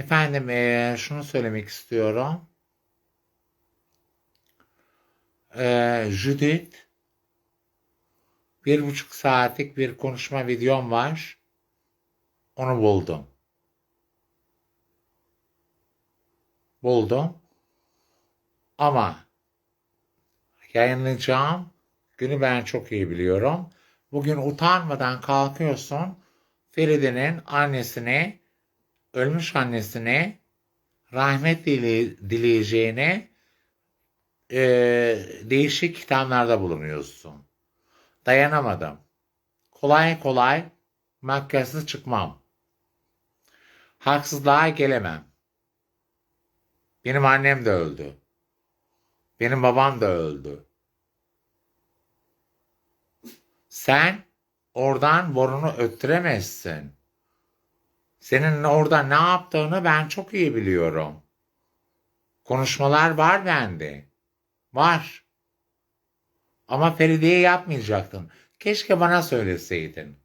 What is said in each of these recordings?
Efendim eee, şunu söylemek istiyorum. Eee Judith bir buçuk saatlik bir konuşma videom var. Onu buldum. Buldum. Ama yayınlayacağım günü ben çok iyi biliyorum. Bugün utanmadan kalkıyorsun Feride'nin annesine, ölmüş annesine rahmet dile- dileyeceğine eee, değişik kitaplarda bulunuyorsun. Dayanamadım. Kolay kolay makyajsız çıkmam. Haksızlığa gelemem. Benim annem de öldü. Benim babam da öldü. Sen oradan borunu öttüremezsin. Senin orada ne yaptığını ben çok iyi biliyorum. Konuşmalar var bende. Var. Ama Feride'ye yapmayacaktın. Keşke bana söyleseydin.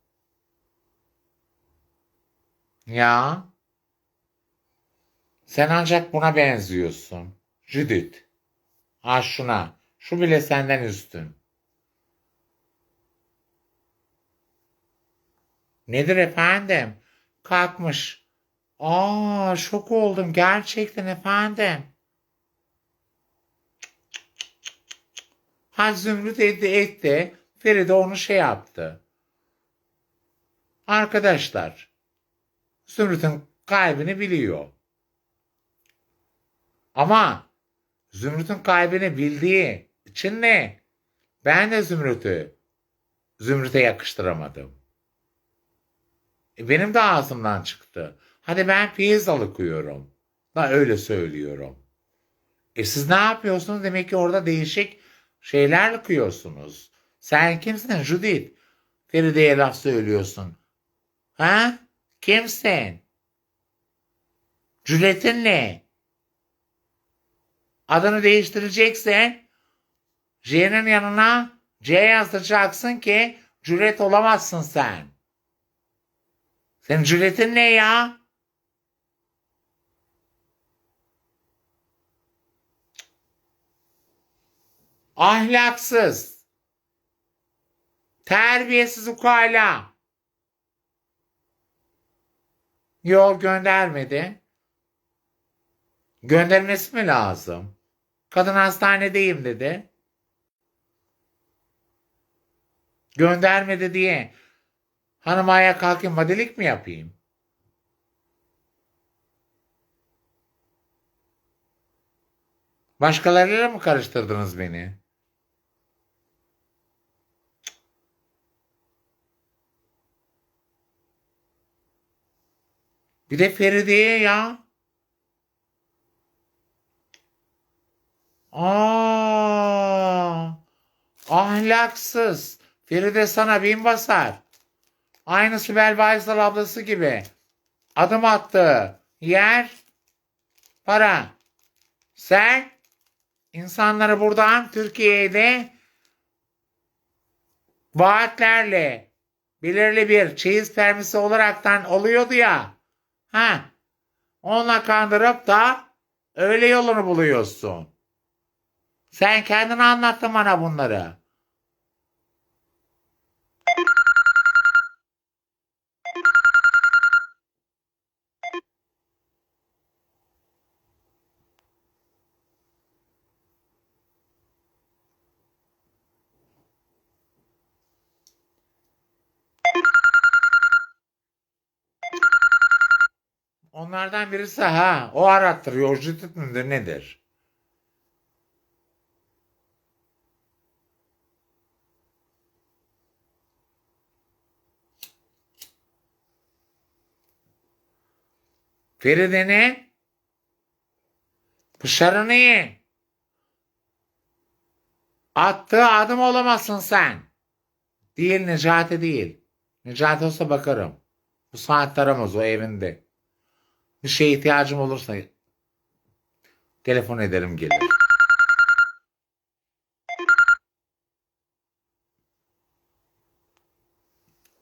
Ya. Sen ancak buna benziyorsun. Judith. Ha şuna. Şu bile senden üstün. Nedir efendim? Kalkmış. Aa şok oldum gerçekten efendim. Ha Zümrüt etti etti. Feride onu şey yaptı. Arkadaşlar. Zümrüt'ün kalbini biliyor. Ama Zümrüt'ün kalbini bildiği için ne? Ben de Zümrüt'ü Zümrüt'e yakıştıramadım. E, benim de ağzımdan çıktı. Hadi ben feyiz alıkıyorum. Da öyle söylüyorum. E siz ne yapıyorsunuz? Demek ki orada değişik şeyler lıkıyorsunuz. Sen kimsin Judith? Feride'ye laf söylüyorsun. Ha? Kimsin? Cüretin ne? Adını değiştireceksen J'nin yanına C yazdıracaksın ki cüret olamazsın sen. Senin cüretin ne ya? Ahlaksız. Terbiyesiz ukala. Yol göndermedi. Göndermesi mi lazım? Kadın hastanedeyim dedi. Göndermedi diye hanıma ayağa kalkayım vadilik mi yapayım? Başkalarıyla mı karıştırdınız beni? Bir de Feride'ye ya. Aa, ahlaksız. Feride sana bin basar. Aynı Sibel Baysal ablası gibi. Adım attı. Yer. Para. Sen insanları buradan Türkiye'de vaatlerle belirli bir çeyiz permisi olaraktan oluyordu ya. Ha. Onunla kandırıp da öyle yolunu buluyorsun. Sen kendin anlattın bana bunları. Onlardan birisi ha o arattırıyor. Midir nedir? Feride'ne dışarı niye? Attığı adım olamazsın sen. Değil Necati değil. Necati olsa bakarım. Bu saatte aramaz o evinde. Bir şeye ihtiyacım olursa telefon ederim gelir.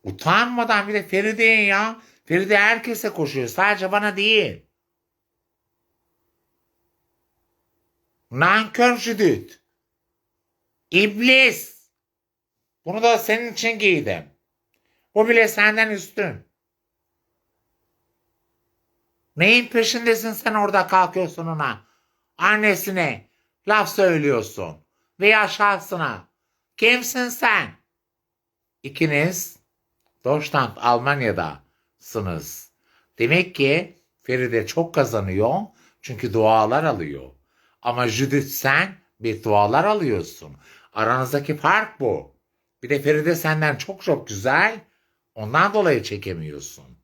Utanmadan bir de Feride'ye ya. Feride herkese koşuyor. Sadece bana değil. Nankör Judith. İblis. Bunu da senin için giydim. Bu bile senden üstün. Neyin peşindesin sen orada kalkıyorsun ona? Annesine laf söylüyorsun. Veya şahsına. Kimsin sen? İkiniz Deutschland Almanya'dasınız. Demek ki Feride çok kazanıyor çünkü dualar alıyor. Ama Judith sen bir dualar alıyorsun. Aranızdaki fark bu. Bir de Feride senden çok çok güzel. Ondan dolayı çekemiyorsun.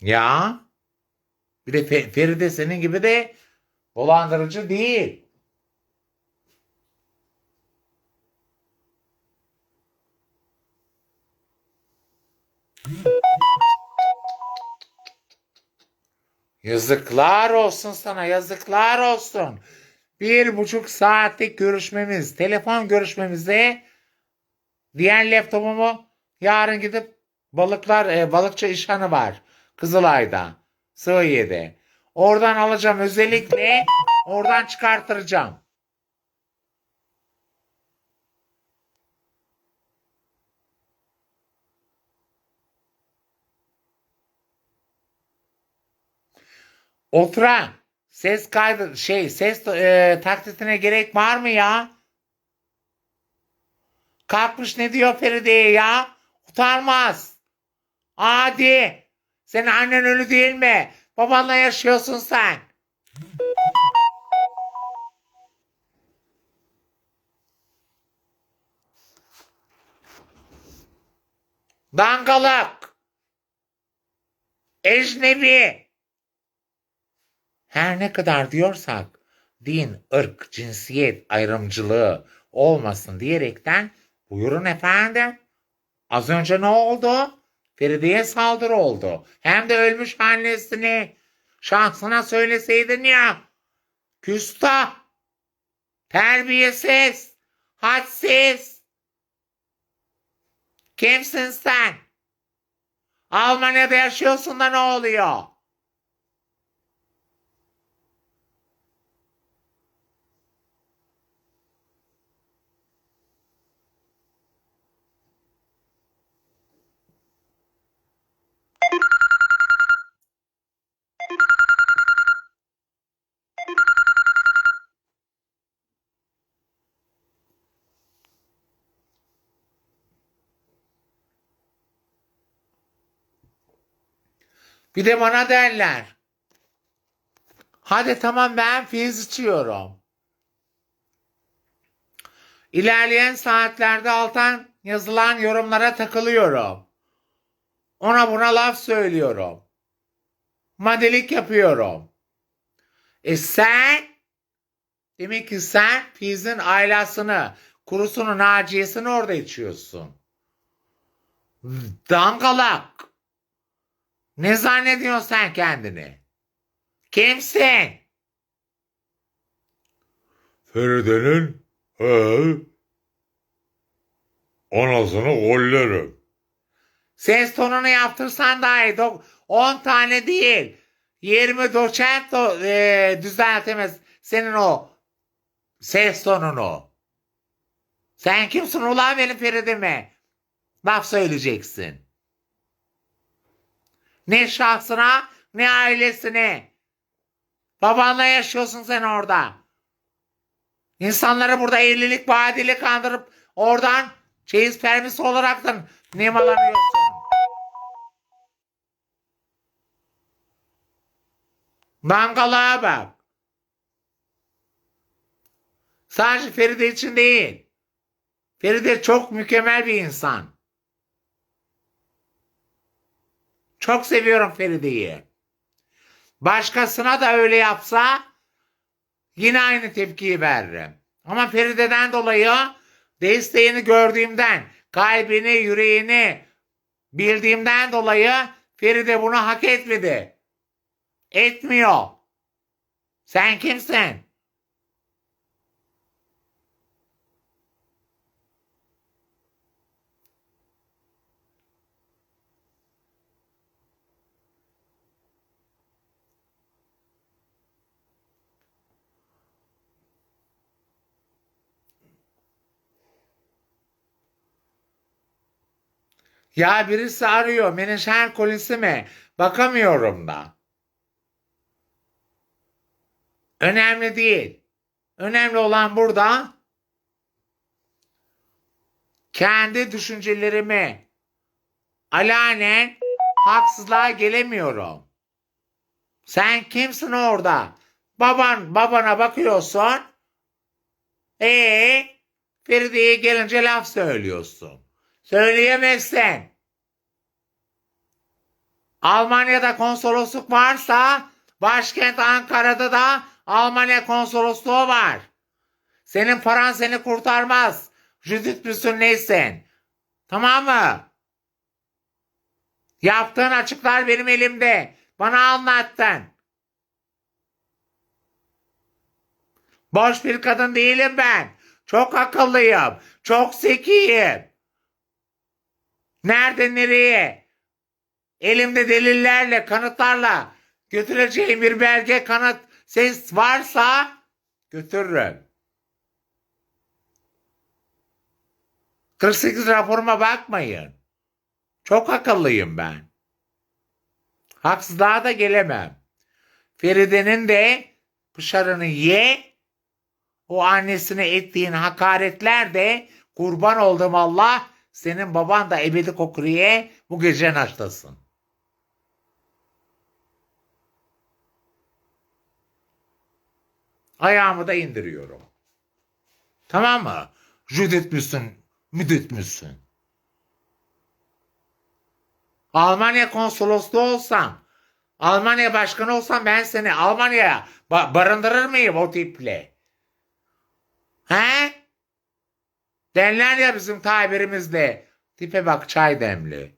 Ya. Bir de Fe- Feride senin gibi de dolandırıcı değil. Yazıklar olsun sana, yazıklar olsun. Bir buçuk saatlik görüşmemiz, telefon görüşmemizde diğer laptopumu yarın gidip balıklar, e, balıkçı işhanı var. Kızılay'da, Sığıye'de. Oradan alacağım özellikle, oradan çıkartıracağım. Oturan. Ses kaydı şey ses e, taklitine gerek var mı ya? Kalkmış ne diyor Feride'ye ya? Utanmaz. Adi. Senin annen ölü değil mi? Babanla yaşıyorsun sen. Dangalak. Ecnebi. Her ne kadar diyorsak din, ırk, cinsiyet ayrımcılığı olmasın diyerekten buyurun efendim. Az önce ne oldu? Feride'ye saldırı oldu. Hem de ölmüş annesini. Şahsına söyleseydin ya. Küstah. Terbiyesiz. Hadsiz. Kimsin sen? Almanya'da yaşıyorsun da ne oluyor? Bir de bana derler. Hadi tamam ben fiz içiyorum. İlerleyen saatlerde alttan yazılan yorumlara takılıyorum. Ona buna laf söylüyorum. Madelik yapıyorum. E sen demek ki sen Fiz'in ailasını, kurusunu, naciyesini orada içiyorsun. Dangalak. Ne zannediyorsun sen kendini? Kimsin? Feride'nin he, anasını gollerim. Ses tonunu yaptırsan dahi 10 tane değil. 20 doçent do, e, düzeltemez senin o ses tonunu. Sen kimsin ulan benim Feride'me? Laf söyleyeceksin. Ne şahsına ne ailesine. Babanla yaşıyorsun sen orada. İnsanları burada evlilik vaadiyle kandırıp oradan çeyiz permisi olaraktan nemalanıyorsun. Bangalığa bak. Sadece Feride için değil. Feride çok mükemmel bir insan. Çok seviyorum Feride'yi. Başkasına da öyle yapsa yine aynı tepkiyi veririm. Ama Feride'den dolayı desteğini gördüğümden, kalbini, yüreğini bildiğimden dolayı Feride bunu hak etmedi. Etmiyor. Sen kimsin? Ya birisi arıyor. Menajer kolisi mi? Bakamıyorum da. Önemli değil. Önemli olan burada kendi düşüncelerimi alanen haksızlığa gelemiyorum. Sen kimsin orada? Baban babana bakıyorsun. Ee, Feride'ye gelince laf söylüyorsun. Söyleyemezsin. Almanya'da konsolosluk varsa başkent Ankara'da da Almanya konsolosluğu var. Senin paran seni kurtarmaz. Judith müsün neysin? Tamam mı? Yaptığın açıklar benim elimde. Bana anlattın. Boş bir kadın değilim ben. Çok akıllıyım. Çok zekiyim. Nerede nereye? Elimde delillerle, kanıtlarla götüreceğim bir belge, kanıt, ses varsa götürürüm. 48 raporuma bakmayın. Çok akıllıyım ben. Haksızlığa da gelemem. Feride'nin de pışarını ye, o annesine ettiğin hakaretler de kurban olduğum Allah senin baban da ebedi kokuriye bu gece naşlasın. Ayağımı da indiriyorum. Tamam mı? Judith müsün? Müdüt müsün? Almanya konsolosluğu olsam, Almanya başkanı olsam ben seni Almanya'ya ba- barındırır mıyım o tiple? He? Derler ya bizim tabirimizde. Tipe bak çay demli.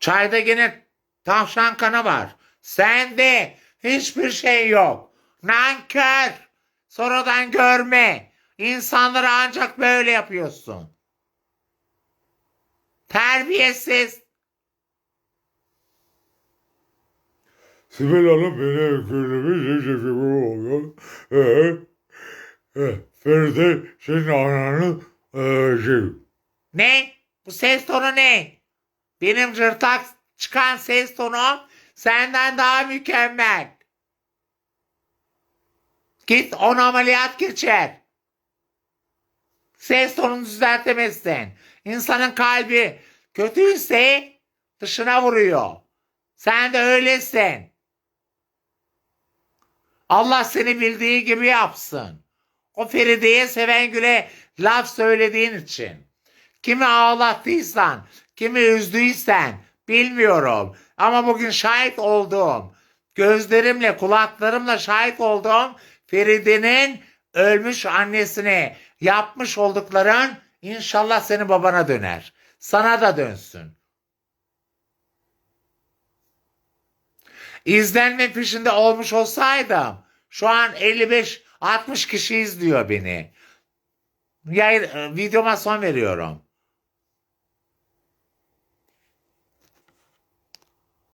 Çayda gene tavşan kanı var. Sende hiçbir şey yok. Nankör. Sonradan görme. İnsanları ancak böyle yapıyorsun. Terbiyesiz. Sibel Hanım beni ökürlemiş gibi oluyor. Ee, e, Feride senin ananı e, şey, Ne? Bu ses tonu ne? Benim cırtak çıkan ses tonum senden daha mükemmel. Git on ameliyat geçer. Ses tonunu düzeltemezsin. İnsanın kalbi kötüyse dışına vuruyor. Sen de öylesin. Allah seni bildiği gibi yapsın. O Feride'ye Sevengül'e laf söylediğin için. Kimi ağlattıysan, kimi üzdüysen bilmiyorum. Ama bugün şahit olduğum, gözlerimle, kulaklarımla şahit olduğum Feride'nin ölmüş annesine yapmış oldukların inşallah senin babana döner. Sana da dönsün. İzlenme peşinde olmuş olsaydım şu an 55-60 kişi izliyor beni. Yayın, videoma son veriyorum.